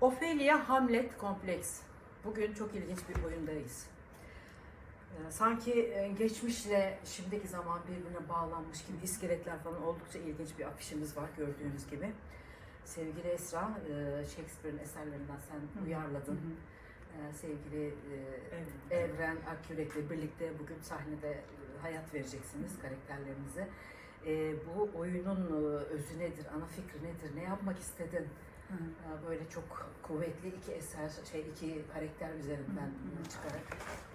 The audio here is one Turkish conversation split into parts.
Ophelia Hamlet kompleks. Bugün çok ilginç bir oyundayız. Ee, Sanki e, geçmişle şimdiki zaman birbirine bağlanmış gibi iskeletler falan oldukça ilginç bir afişimiz var gördüğünüz gibi. Sevgili Esra, e, Shakespeare'in eserlerinden sen uyarladın. Ee, Sevgili e, Evet. Evren Akürek'le birlikte bugün sahnede hayat vereceksiniz karakterlerinize. Bu oyunun özü nedir, ana fikri nedir, ne yapmak istedin? Hı. Ee, Böyle çok kuvvetli iki eser, şey iki karakter üzerinden Hı çıkarak.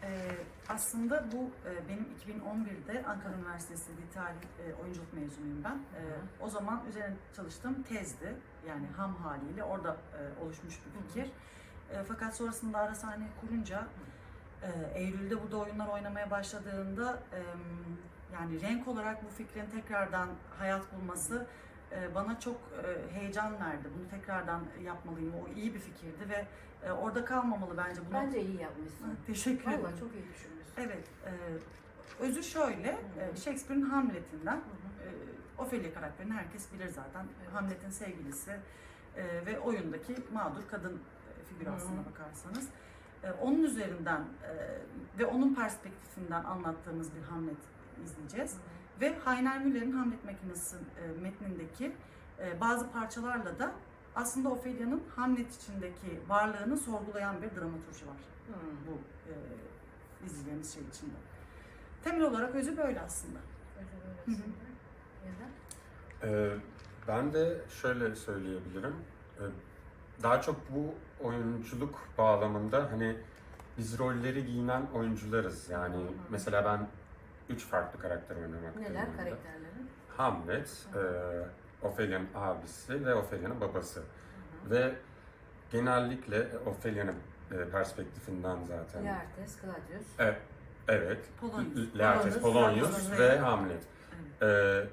Ee, aslında bu e, benim 2011'de Ankara Üniversitesi Tarih e, Oyunculuk mezunuyum ben. E, o zaman üzerine çalıştığım tezdi. Yani ham haliyle orada e, oluşmuş bir fikir. E, fakat sonrasında ara sahne kurunca e, Eylül'de burada oyunlar oynamaya başladığında e, yani renk olarak bu fikrin tekrardan hayat bulması bana çok e, heyecan verdi. Bunu tekrardan yapmalıyım. O iyi bir fikirdi ve e, orada kalmamalı bence. Bunu... Bence iyi yapmışsın. Teşekkür ederim. Vallahi çok iyi düşünmüşsün. Evet, e, özü şöyle, e, Shakespeare'in Hamlet'inden, Hı hı. e, Ophelia karakterini herkes bilir zaten. Evet. Hamlet'in sevgilisi e, ve oyundaki mağdur kadın e, figürü Hı hı. aslına bakarsanız. E, onun üzerinden e, ve onun perspektifinden anlattığımız bir Hamlet izleyeceğiz. Ve Heiner Müller'in Hamlet makinesi e, metnindeki e, bazı parçalarla da aslında Ophelia'nın Hamlet içindeki varlığını sorgulayan bir dramaturji var Hı. bu e, izleyeceğimiz şey içinde. Temel olarak özü böyle aslında. Hı. evet. Neden? Ee, ben de şöyle söyleyebilirim. Ee, daha çok bu oyunculuk bağlamında hani biz rolleri giyinen oyuncularız. Yani mesela ben üç farklı karakter oynamak Neler durumunda. karakterlerin? Hamlet, e, Ophelia'nın abisi ve Ophelia'nın babası. Hı Ve genellikle Ophelia'nın e, perspektifinden zaten. Laertes, Claudius. E, evet. Polonius. Laertes, Polonius, ve Hamlet. Evet. Ee,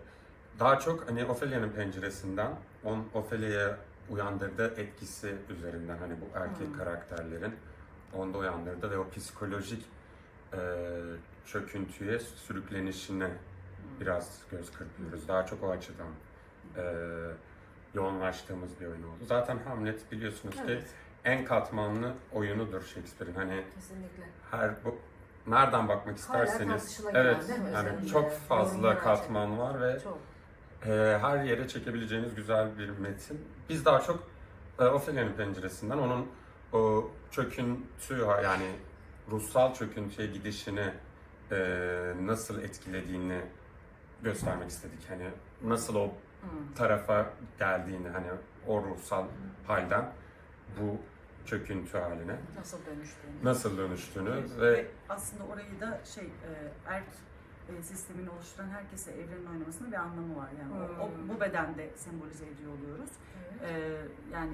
daha çok hani Ophelia'nın penceresinden, on Ophelia'ya uyandırdığı etkisi üzerinden hani bu erkek Hmm. karakterlerin onda uyandırdı ve o psikolojik e, çöküntüye sürüklenişine biraz göz kırpıyoruz. Daha çok o açıdan e, yoğunlaştığımız bir oyun oldu. Zaten Hamlet biliyorsunuz ki Evet, en katmanlı oyunudur Shakespeare'in. Hani kesinlikle. her bu nereden bakmak isterseniz evet yani çok fazla katman var ve Çok. e, her yere çekebileceğiniz güzel bir metin. Biz daha çok e, Ophelia'nın penceresinden onun o çöküntü yani ruhsal çöküntüye gidişini e, nasıl etkilediğini göstermek istedik. Hani nasıl o Hı. tarafa geldiğini hani o ruhsal halden bu çöküntü haline Nasıl dönüştüğünü. nasıl dönüştüğünü Ve, ve aslında orayı da şey e, erk e, sistemini oluşturan herkese evrenin oynamasının bir anlamı var. Yani o, o- Hmm. bu bedende sembolize ediyor oluyoruz. Evet. E, yani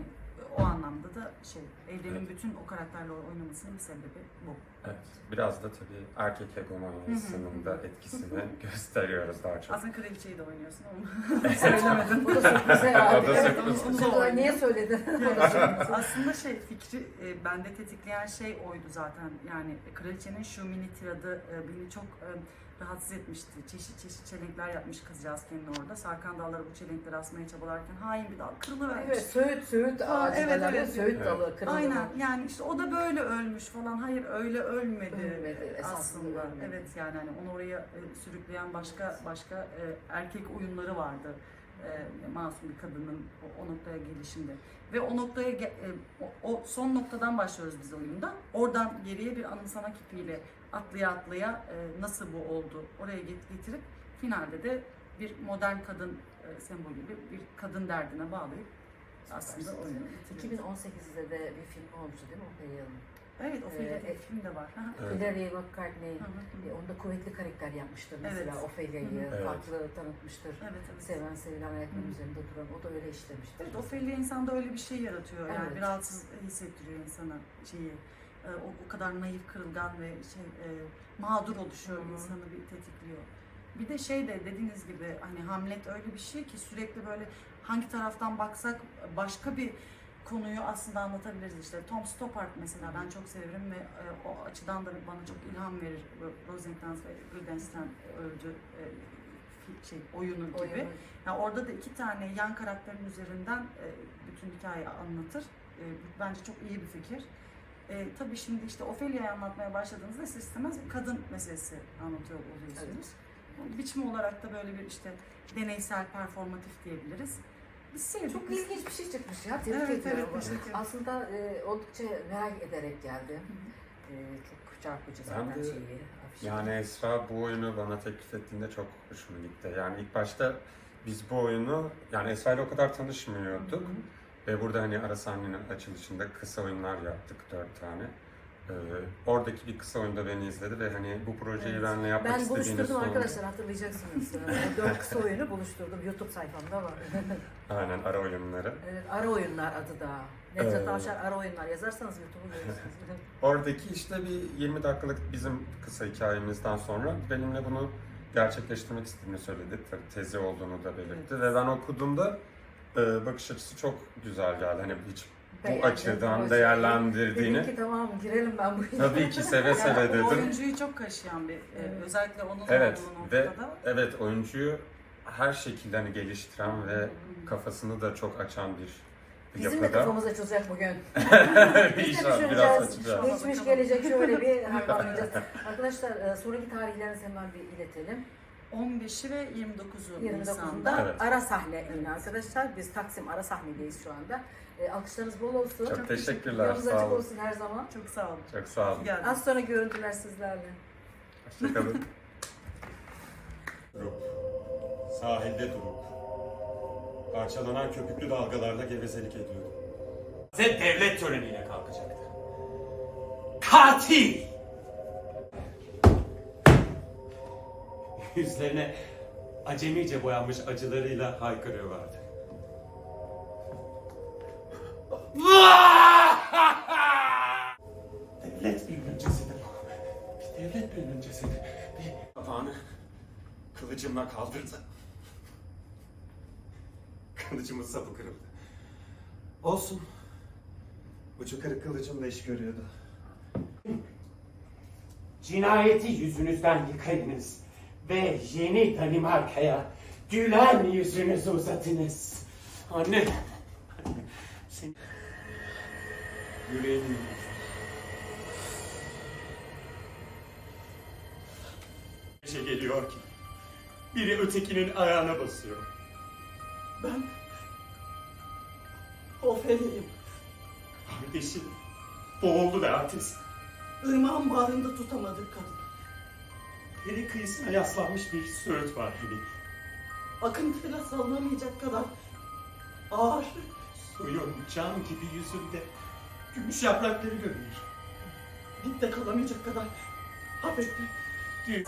o anlamda da şey evrenin Evet. bütün o karakterle oynamasının bir sebebi bu. evet, biraz da tabii erkek hegemonyasının da etkisini gösteriyoruz daha çok. Aslında kraliçeyi de oynuyorsun ama Söylemedin. Bu da sürpriz herhalde. O da Evet, sürpriz. onu- onu da Niye söyledin? Aslında şey fikri e, bende tetikleyen şey oydu zaten. Yani kraliçenin şu mini tiradı e, beni çok e, rahatsız etmişti. Çeşit çeşit çelenkler yapmış kızcağız kendine orada. Sarkan dalları bu çelenkleri asmaya çabalarken hain bir dal kırılıvermiş. Evet, Söğüt, Söğüt ağacı evet, evet. Söğüt Evet. dalı kırıldı. Aynen yani işte o da böyle ölmüş falan. Hayır öyle ölmedi, Ölmedi, esasında aslında. ölmedi. Evet yani hani onu oraya e, sürükleyen başka başka e, erkek oyunları vardı. E, masum bir kadının o, o noktaya gelişinde. Ve o noktaya e, o, o son noktadan başlıyoruz biz oyunda. Oradan geriye bir anımsama kipiyle atlaya atlaya e, nasıl bu oldu oraya get- getirip finalde de bir modern kadın e, sembolüyle bir kadın derdine bağlayıp aslında oyunu bitiriyoruz. 2018'de de bir film olmuştu değil mi Ophelia'nın? Evet, Ophelia Ee, film de var. Hı hı. Evet. Hilary McCartney Hı hı. e, onda kuvvetli karakter yapmıştır mesela Evet. Ophelia'yı. Evet. farklı tanıtmıştır. Evet, evet. Seven sevilen ayakların üzerinde duran o da öyle işlemiştir. Evet, Ophelia insanda öyle bir şey yaratıyor. Yani Evet. bir rahatsız hissettiriyor insana şeyi. Ee, O, o kadar naif, kırılgan ve şey e, mağdur oluşuyor, insanı bir tetikliyor. Bir de şey de dediğiniz gibi hani Hamlet öyle bir şey ki sürekli böyle hangi taraftan baksak başka bir konuyu aslında anlatabiliriz işte. Tom Stoppard mesela ben çok severim ve e, o açıdan da bana çok ilham verir. Ro- Rosencrantz ve Guildenstern öldü e, şey oyunu gibi. Oyunu. Yani orada da iki tane yan karakterin üzerinden e, bütün hikayeyi anlatır. E, bence çok iyi bir fikir. E, tabii şimdi işte Ophelia'yı anlatmaya başladığınızda ister istemez bir kadın meselesi anlatıyor oluyorsunuz. Biçim olarak da böyle bir işte deneysel, performatif diyebiliriz. Sevdik. Çok biz- ilginç bir şey çıkmış ya. Tebrik Evet, ediyorum. evet, teşekkür. Aslında e, oldukça merak ederek geldi. E, çok çarpıcı Ben zaten de- şeyi. afişi. Yani Esra bu oyunu bana teklif ettiğinde çok hoşuma gitti. Yani ilk başta biz bu oyunu, yani Esra ile o kadar tanışmıyorduk. Ve burada hani ara sahnenin açılışında kısa oyunlar yaptık dört tane. Ee, oradaki bir kısa oyunda beni izledi ve hani bu projeyi Evet. benimle yapmak Ben istediğini buluşturdum sordu. arkadaşlar hatırlayacaksınız. E, Dört kısa oyunu buluşturdum. YouTube sayfamda var. Aynen ara oyunları. evet, ara oyunlar adı da. Necdet Evet. Avşar ara oyunlar yazarsanız YouTube'u görürsünüz. Oradaki işte bir 20 dakikalık bizim kısa hikayemizden sonra benimle bunu gerçekleştirmek istediğini söyledi. Tabii tezi olduğunu da belirtti ve ben okuduğumda e, bakış açısı çok güzel geldi. Hani hiç bu açıdan değerlendirdiğini. Dedim ki tamam girelim ben bu işe. Tabii ki seve Yani seve o dedim. oyuncuyu çok kaşıyan bir, e, Evet. özellikle onun Evet olduğu ve noktada. evet oyuncuyu her şekilde hani geliştiren ve kafasını da çok açan bir Bizim de yapıda. kafamız açılacak bugün. Biz de İnşallah biraz düşüneceğiz. açacağız. Geçmiş gelecek şöyle bir harmanlayacağız. Arkadaşlar e, sonraki tarihlerinizi hemen bir iletelim. 15'i ve 29'u 29'unda Nisan'da. Evet. ara sahne arkadaşlar. Biz Taksim ara sahnedeyiz şu anda. E, alkışlarınız bol olsun. Çok teşekkürler, Yolunuz sağ açık olun. olsun her zaman. Çok sağ olun. Çok sağ olun. Geldiniz. Az sonra görüntüler sizlerle. Hoşçakalın. Durup, sahilde durup, parçalanan köpüklü dalgalarla gevezelik ediyordu. Ve devlet töreniyle kalkacaktı. Katil! Yüzlerine acemice boyanmış acılarıyla haykırıyorlardı. Devlet birinin cesedi bu. Bir devlet birinin cesedi. Bir kapağını kılıcımla kaldırdı. Kılıcımın sapı kırıldı. Olsun. Ucu kırık kılıcımla iş görüyordu. Cinayeti yüzünüzden yıkayınız ve yeni Danimarka'ya gülen yüzünüzü uzatınız. Anne. Anne. Sen... Yüreğim Bir şey geliyor ki biri ötekinin ayağına basıyor. Ben Ofelia'yım. Kardeşim boğuldu be artist. Irmağın bağrında tutamadık kadın. Deri kıyısına yaslanmış bir söğüt var gibi. Akıntıyla salınamayacak kadar ağır. Suyun cam gibi yüzünde gümüş yaprakları görünür. Dipte kalamayacak kadar hafifli. Dün